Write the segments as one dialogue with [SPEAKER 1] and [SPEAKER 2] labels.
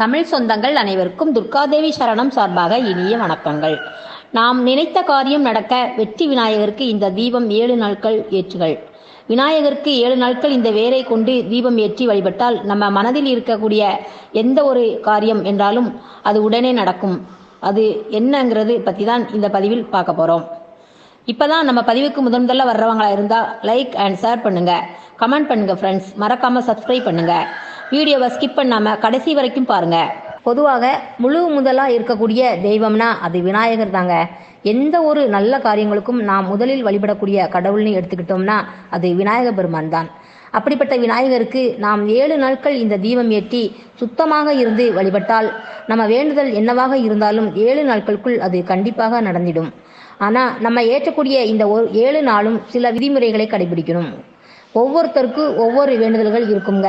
[SPEAKER 1] தமிழ் சொந்தங்கள் அனைவருக்கும் துர்காதேவி சரணம் சார்பாக இனிய வணக்கங்கள். நாம் நினைத்த காரியம் நடக்க வெற்றி விநாயகருக்கு இந்த தீபம் ஏழு நாட்கள் ஏற்றுகள். விநாயகருக்கு ஏழு நாட்கள் இந்த வேரை கொண்டு தீபம் ஏற்றி வழிபட்டால் நம்ம மனதில் இருக்கக்கூடிய எந்த ஒரு காரியம் என்றாலும் அது உடனே நடக்கும். அது என்னங்கிறது பற்றி தான் இந்த பதிவில் பார்க்க போகிறோம் இப்போதான் நம்ம பதிவுக்கு முதன் முதல்ல வர்றவங்களா இருந்தால் லைக் அண்ட் ஷேர் பண்ணுங்க. கமெண்ட் பண்ணுங்க ஃப்ரெண்ட்ஸ் மறக்காம சப்ஸ்கிரைப் பண்ணுங்கள் வீடியோவை ஸ்கிப் பண்ணாம கடைசி வரைக்கும் பாருங்க. பொதுவாக முழு முதலா இருக்கக்கூடிய தெய்வம்னா அது விநாயகர் தாங்க. எந்த ஒரு நல்ல காரியங்களுக்கும் நாம் முதலில் வழிபடக்கூடிய கடவுள்னு எடுத்துக்கிட்டோம்னா அது விநாயக பெருமான் தான். அப்படிப்பட்ட விநாயகருக்கு நாம் ஏழு நாட்கள் இந்த தீபம் ஏற்றி சுத்தமாக இருந்து வழிபட்டால் நம்ம வேண்டுதல் என்னவாக இருந்தாலும் ஏழு நாட்களுக்குள் அது கண்டிப்பாக நடந்திடும். ஆனால் நம்ம ஏற்றக்கூடிய இந்த ஒரு ஏழு நாளும் சில விதிமுறைகளை கடைபிடிக்கணும். ஒவ்வொருத்தருக்கும் ஒவ்வொரு வேண்டுதல்கள் இருக்குங்க.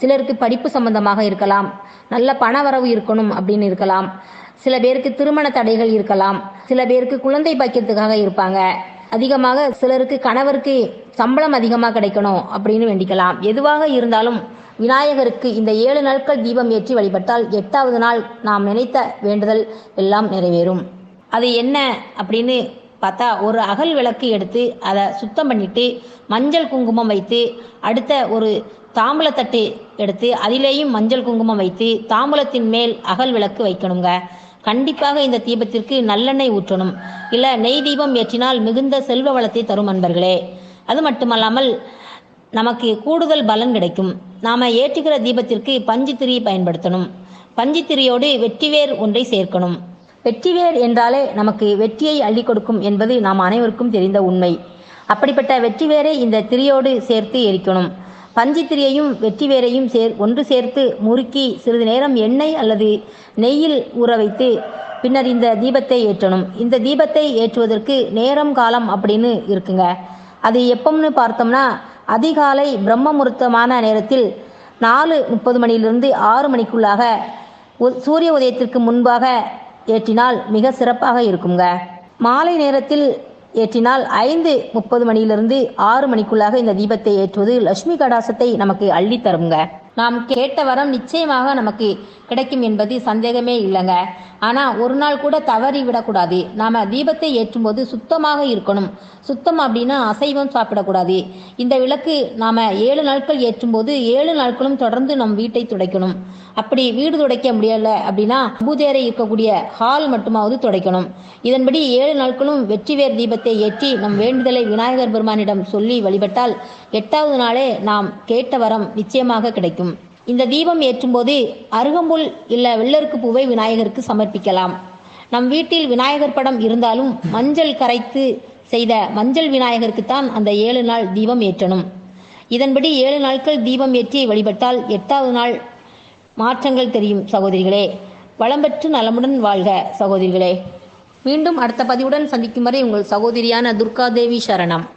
[SPEAKER 1] சிலருக்கு படிப்பு சம்பந்தமாக இருக்கலாம். நல்ல பண வரவு இருக்கணும் அப்படின்னு இருக்கலாம். சில பேருக்கு திருமண தடைகள் இருக்கலாம். சில பேருக்கு குழந்தை பாக்கியத்துக்காக இருப்பாங்க. அதிகமாக சிலருக்கு கணவருக்கு சம்பளம் அதிகமாக கிடைக்கணும் அப்படின்னு வேண்டிக்கலாம். எதுவாக இருந்தாலும் விநாயகருக்கு இந்த ஏழு நாட்கள் தீபம் ஏற்றி வழிபட்டால் எட்டாவது நாள் நாம் நினைத்த வேண்டுதல் எல்லாம் நிறைவேறும். அது என்ன அப்படின்னு பார்த்தா ஒரு அகல் விளக்கு எடுத்து அதை சுத்தம் பண்ணிட்டு மஞ்சள் குங்குமம் வைத்து அடுத்த ஒரு தாம்பூலத்தட்டு எடுத்து அதிலேயும் மஞ்சள் குங்குமம் வைத்து தாம்பூலத்தின் மேல் அகல் விளக்கு வைக்கணுங்க. கண்டிப்பாக இந்த தீபத்திற்கு நல்லெண்ணெய் ஊற்றணும். இல்லை நெய் தீபம் ஏற்றினால் மிகுந்த செல்வ வளத்தை தரும் அன்பர்களே. அது மட்டுமல்லாமல் நமக்கு கூடுதல் பலன் கிடைக்கும். நாம ஏற்றுகிற தீபத்திற்கு பஞ்சுத்திரி பயன்படுத்தணும். பஞ்சுத்திரியோடு வெற்றிவேர் ஒன்றை சேர்க்கணும். வெற்றிவேர் என்றாலே நமக்கு வெற்றியை அள்ளி கொடுக்கும் என்பது நாம் அனைவருக்கும் தெரிந்த உண்மை. அப்படிப்பட்ட வெற்றிவேரை இந்த திரியோடு சேர்த்து எரிக்கணும். பஞ்சு திரியையும் வெற்றிவேரையும் சேர் ஒன்று சேர்த்து முறுக்கி சிறிது நேரம் எண்ணெய் அல்லது நெய்யில் ஊற வைத்து பின்னர் இந்த தீபத்தை ஏற்றணும். இந்த தீபத்தை ஏற்றுவதற்கு நேரம் காலம் அப்படின்னு இருக்குங்க. அது எப்போம்னு பார்த்தோம்னா அதிகாலை பிரம்ம முகூர்த்தமான நேரத்தில் நாலு முப்பது மணியிலிருந்து ஆறு மணிக்குள்ளாக சூரிய உதயத்திற்கு முன்பாக ஏற்றினால் மிக சிறப்பாக இருக்குங்க. மாலை நேரத்தில் ஏற்றினால் ஐந்து முப்பது மணியிலிருந்து ஆறு மணிக்குள்ளாக இந்த தீபத்தை ஏற்றுவது லட்சுமி கடாசத்தை நமக்கு அள்ளி தருங்க. நாம் கேட்ட வரம் நிச்சயமாக நமக்கு கிடைக்கும் என்பது சந்தேகமே இல்லைங்க. ஆனால் ஒரு நாள் கூட தவறி விடக்கூடாது. நாம தீபத்தை ஏற்றும்போது சுத்தமாக இருக்கணும். சுத்தம் அப்படின்னா அசைவம் சாப்பிடக்கூடாது. இந்த விளக்கு நாம ஏழு நாட்கள் ஏற்றும்போது ஏழு நாட்களும் தொடர்ந்து நம் வீட்டை துடைக்கணும். அப்படி வீடு துடைக்க முடியல அப்படின்னா பூஜையறை இருக்கக்கூடிய ஹால் மட்டுமாவது துடைக்கணும். இதன்படி ஏழு நாட்களும் வெற்றிவேர் தீபத்தை ஏற்றி நம் வேண்டுதலை விநாயகர் பெருமானிடம் சொல்லி வழிபட்டால் எட்டாவது நாளே நாம் கேட்ட வரம் நிச்சயமாக கிடைக்கும். இந்த தீபம் ஏற்றும்போது அருகம்புல் இல்லை வெள்ளருக்கு பூவை விநாயகருக்கு சமர்ப்பிக்கலாம். நம் வீட்டில் விநாயகர் படம் இருந்தாலும் மஞ்சள் கரைத்து செய்த மஞ்சள் விநாயகருக்குத்தான் அந்த ஏழு நாள் தீபம் ஏற்றணும். இதன்படி ஏழு நாட்கள் தீபம் ஏற்றி வழிபட்டால் எட்டாவது நாள் மாற்றங்கள் தெரியும் சகோதரிகளே. வளம் பெற்று நலமுடன் வாழ்க சகோதரிகளே. மீண்டும் அடுத்த பதிவுடன் சந்திக்கும் வரை உங்கள் சகோதரியான துர்காதேவி சரணம்.